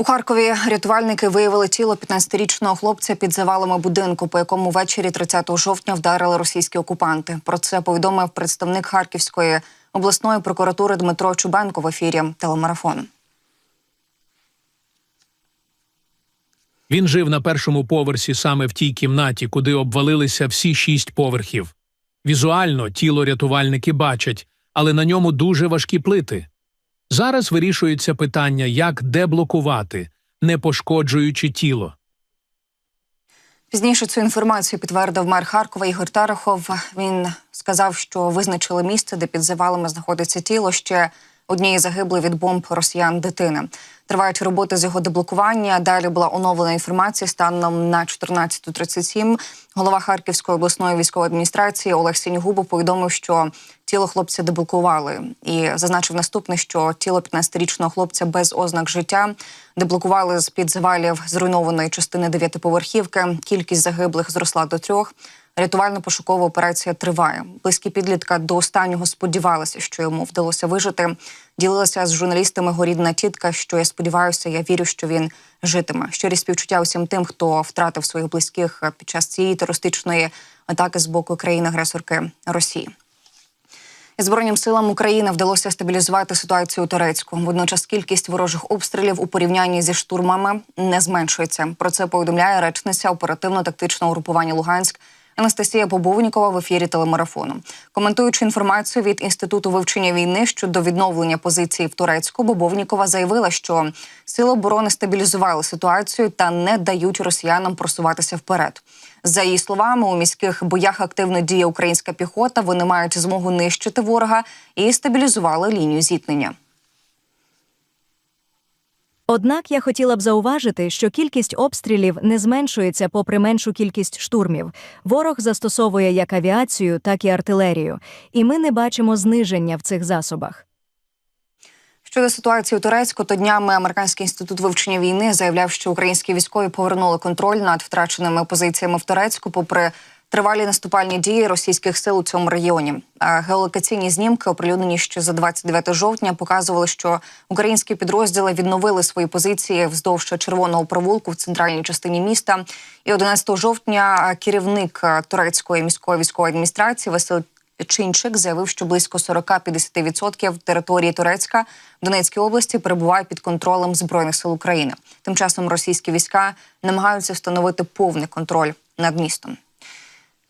У Харкові рятувальники виявили тіло 15-річного хлопця під завалами будинку, по якому ввечері 30 жовтня вдарили російські окупанти. Про це повідомив представник Харківської обласної прокуратури Дмитро Чубенко в ефірі телемарафону. Він жив на першому поверсі саме в тій кімнаті, куди обвалилися всі шість поверхів. Візуально тіло рятувальники бачать, але на ньому дуже важкі плити. Зараз вирішується питання, як деблокувати, не пошкоджуючи тіло. Пізніше цю інформацію підтвердив мер Харкова Ігор Терехов. Він сказав, що визначили місце, де під завалами знаходиться тіло ще однієї загиблої від бомб росіян дитини. Тривають роботи з його деблокування. Далі була оновлена інформація станом на 14.37. Голова Харківської обласної військової адміністрації Олег Сінігубов повідомив, що тіло хлопця деблокували, і зазначив наступне, що тіло 15-річного хлопця без ознак життя деблокували з під завалів зруйнованої частини дев'ятиповерхівки. Кількість загиблих зросла до трьох. Рятувально-пошукова операція триває. Близькі підлітка до останнього сподівалися, що йому вдалося вижити. Ділилася з журналістами горідна тітка. Що я сподіваюся, я вірю, що він житиме. Щирі співчуття усім тим, хто втратив своїх близьких під час цієї терористичної атаки з боку країни-агресорки Росії. Збройним силам України вдалося стабілізувати ситуацію у Турецьку. Водночас кількість ворожих обстрілів у порівнянні зі штурмами не зменшується. Про це повідомляє речниця оперативно-тактичного групування Луганськ Анастасія Побовнікова в ефірі телемарафону. Коментуючи інформацію від інституту вивчення війни щодо відновлення позиції в Турецьку, Бобовнікова заявила, що сили оборони стабілізували ситуацію та не дають росіянам просуватися вперед. За її словами, у міських боях активно діє українська піхота. Вони мають змогу нищити ворога і стабілізували лінію зіткнення. Однак я хотіла б зауважити, що кількість обстрілів не зменшується попри меншу кількість штурмів. Ворог застосовує як авіацію, так і артилерію, і ми не бачимо зниження в цих засобах. Щодо ситуації у Турецьку, то днями Американський інститут вивчення війни заявляв, що українські військові повернули контроль над втраченими позиціями в Турецьку, попри тривалі наступальні дії російських сил у цьому регіоні. Геолокаційні знімки, оприлюднені ще за 29 жовтня, показували, що українські підрозділи відновили свої позиції вздовж червоного провулку в центральній частині міста. І 11 жовтня керівник турецької міської військової адміністрації Василь Чинчик заявив, що близько 40-50% території Турецька в Донецькій області перебуває під контролем збройних сил України. Тим часом російські війська намагаються встановити повний контроль над містом.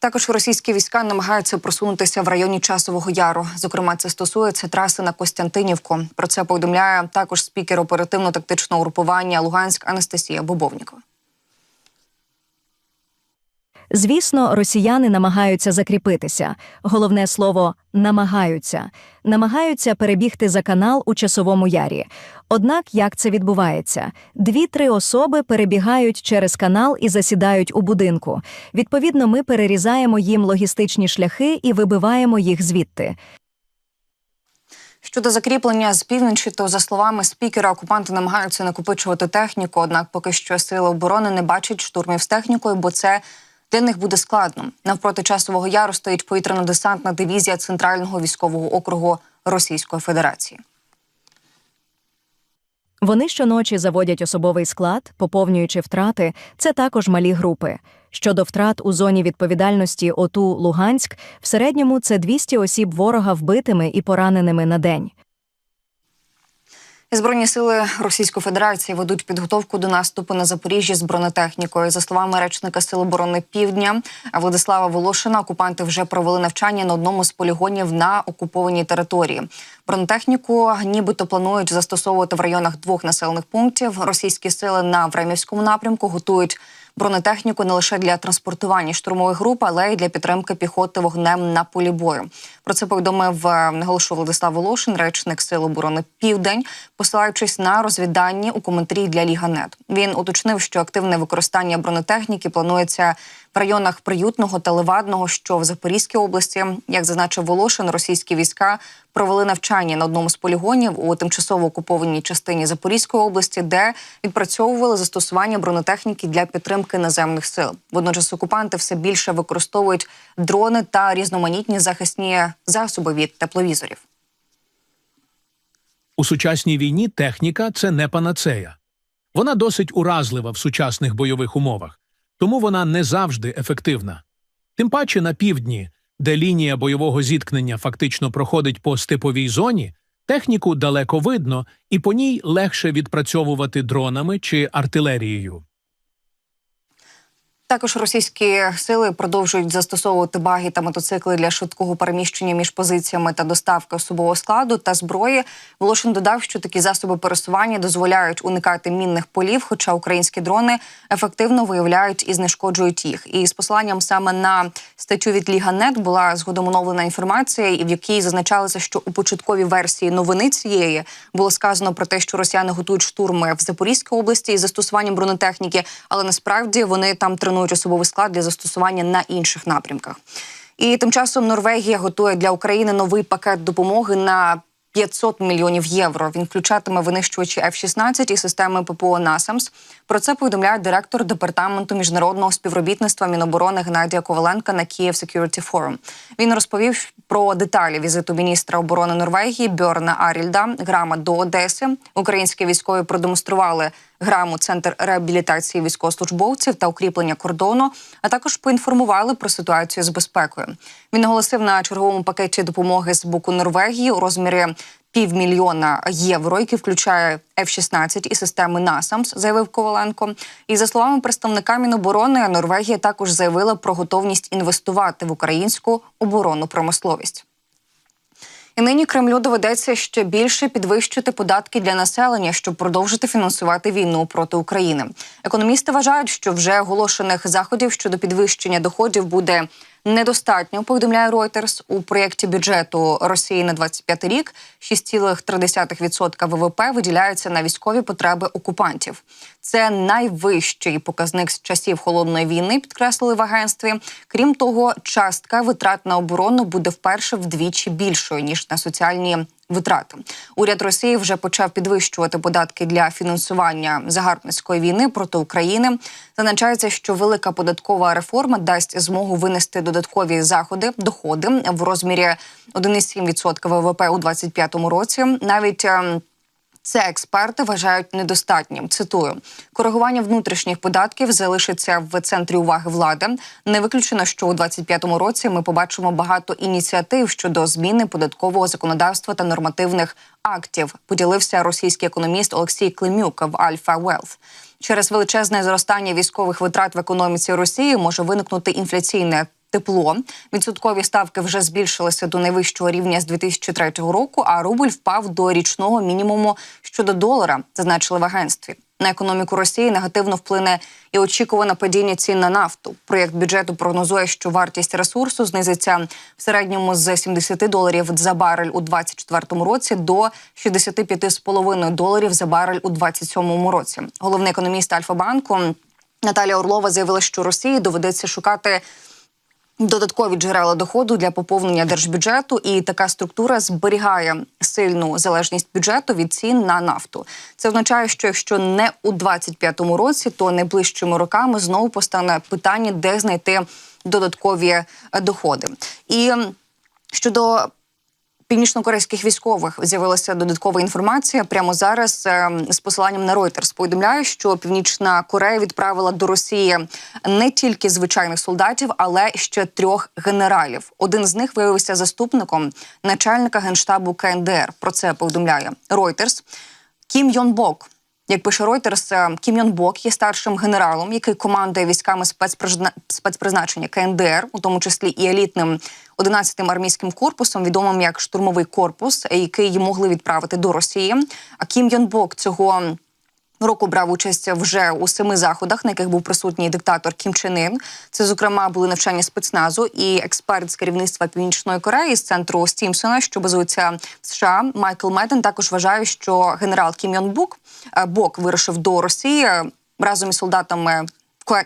Також російські війська намагаються просунутися в районі часового яру. Зокрема, це стосується траси на Костянтинівку. Про це повідомляє також спікер оперативно-тактичного групування Луганськ Анастасія Бобовнікова. Звісно, росіяни намагаються закріпитися. Головне слово намагаються. Намагаються перебігти за канал у часовому ярі. Однак як це відбувається? Дві-три особи перебігають через канал і засідають у будинку. Відповідно, ми перерізаємо їм логістичні шляхи і вибиваємо їх звідти. Щодо закріплення з півночі, то за словами спікера, окупанти намагаються накопичувати техніку. Однак, поки що сили оборони не бачать штурмів з технікою, бо це для них буде складно. Навпроти часового яру стоїть повітряно-десантна дивізія Центрального військового округу Російської Федерації. Вони щоночі заводять особовий склад, поповнюючи втрати. Це також малі групи. Щодо втрат у зоні відповідальності ОТУ Луганськ, в середньому це 200 осіб ворога вбитими і пораненими на день. Збройні сили Російської Федерації ведуть підготовку до наступу на Запоріжжі з бронетехнікою. За словами речника Сил оборони Півдня Владислава Волошина, окупанти вже провели навчання на одному з полігонів на окупованій території. Бронетехніку нібито планують застосовувати в районах двох населених пунктів. Російські сили на Времівському напрямку готують бронетехніку не лише для транспортування штурмових груп, але й для підтримки піхоти вогнем на полі бою. Про це повідомив наголошу наголошував Владислав Волошин, речник Сил оборони Південь, посилаючись на розвідання у коментарі для Ліганет. Він уточнив, що активне використання бронетехніки планується в районах приютного та левадного, що в Запорізькій області, як зазначив Волошин, російські війська провели навчання на одному з полігонів у тимчасово окупованій частині Запорізької області, де відпрацьовували застосування бронетехніки для підтримки наземних сил. Водночас окупанти все більше використовують дрони та різноманітні захисні засоби від тепловізорів. У сучасній війні техніка це не панацея. Вона досить уразлива в сучасних бойових умовах, тому вона не завжди ефективна. Тим паче на півдні, де лінія бойового зіткнення фактично проходить по степовій зоні, техніку далеко видно, і по ній легше відпрацьовувати дронами чи артилерією. Також російські сили продовжують застосовувати баги та мотоцикли для швидкого переміщення між позиціями та доставки особового складу та зброї. Волошин додав, що такі засоби пересування дозволяють уникати мінних полів, хоча українські дрони ефективно виявляють і знешкоджують їх. І з посиланням саме на статтю від Ліга.нет була згодом оновлена інформація, і в якій зазначалося, що у початковій версії новини цієї було сказано про те, що росіяни готують штурми в Запорізькій області із застосуванням бронетехніки, але насправді вони там тренують особовий склад для застосування на інших напрямках. І тим часом Норвегія готує для України новий пакет допомоги на 500 мільйонів євро. Він включатиме винищувачі F-16 і системи ППО «Насамс». Про це повідомляє директор департаменту міжнародного співробітництва Міноборони Геннадія Коваленка на Kyiv Security Forum. Він розповів про деталі візиту міністра оборони Норвегії Бьорна Арільда грама до Одеси. Українські військові продемонстрували граму центр реабілітації військовослужбовців та укріплення кордону, а також поінформували про ситуацію з безпекою. Він наголосив на черговому пакеті допомоги з боку Норвегії у розмірі півмільйона євро, який включає F-16 і системи NASAMS, заявив Коваленко. І за словами представника Міноборони, Норвегія також заявила про готовність інвестувати в українську оборонну промисловість. І нині Кремлю доведеться ще більше підвищити податки для населення, щоб продовжити фінансувати війну проти України. Економісти вважають, що вже оголошених заходів щодо підвищення доходів буде недостатньо. Повідомляє Reuters. у проєкті бюджету Росії на 25 рік 6,3% ВВП виділяються на військові потреби окупантів. Це найвищий показник з часів холодної війни, підкреслили в агентстві. Крім того, частка витрат на оборону буде вперше вдвічі більшою ніж на соціальні витрати. Уряд Росії вже почав підвищувати податки для фінансування загарбницької війни проти України. Зазначається, що велика податкова реформа дасть змогу винести додаткові заходи, доходи в розмірі 1,7% ВВП у 2025 році. Навіть ем, це експерти вважають недостатнім. Цитую, коригування внутрішніх податків залишиться в центрі уваги влади. Не виключено, що у 2025 році ми побачимо багато ініціатив щодо зміни податкового законодавства та нормативних актів. Поділився російський економіст Олексій Климюк в Альфа Велф. Через величезне зростання військових витрат в економіці Росії може виникнути інфляційне тепло. Відсоткові ставки вже збільшилися до найвищого рівня з 2003 року, а рубль впав до річного мінімуму щодо долара, зазначили в агентстві. На економіку Росії негативно вплине і очікуване падіння цін на нафту. Проєкт бюджету прогнозує, що вартість ресурсу знизиться в середньому з 70 доларів за барель у 2024 році до 65,5 доларів за барель у 2027 році. Головний економіст Альфа-банку Наталія Орлова заявила, що Росії доведеться шукати додаткові джерела доходу для поповнення держбюджету, і така структура зберігає сильну залежність бюджету від цін на нафту. Це означає, що якщо не у 25-му році, то найближчими роками знову постане питання, де знайти додаткові е, доходи. І щодо північнокорейських військових з'явилася додаткова інформація. Прямо зараз е, з посиланням на Reuters повідомляє, що Північна Корея відправила до Росії не тільки звичайних солдатів, але ще трьох генералів. Один з них виявився заступником начальника генштабу КНДР. Про це повідомляє Reuters. Кім Йон Бок. Як пише Reuters, е, Кім Йон Бок є старшим генералом, який командує військами спецпризна- спецпризначення КНДР, у тому числі і елітним 11-м армійським корпусом, відомим як штурмовий корпус, який могли відправити до Росії. А Кім Йон Бок цього року брав участь вже у семи заходах, на яких був присутній диктатор Кім Чен Ін. Це, зокрема, були навчання спецназу і експерт з керівництва Північної Кореї з центру Стімсона, що базується в США. Майкл Меден також вважає, що генерал Кім Йон Бук е, Бок вирушив до Росії е, разом із солдатами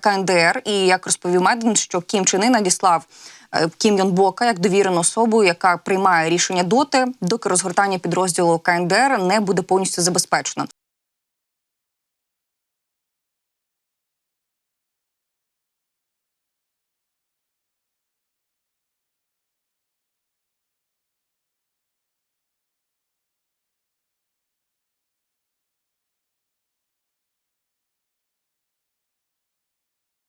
КНДР. І як розповів Меден, що Кім Чен Ін надіслав. е, Кім Йон Бока як довірену особу, яка приймає рішення доти, доки розгортання підрозділу КНДР не буде повністю забезпечено.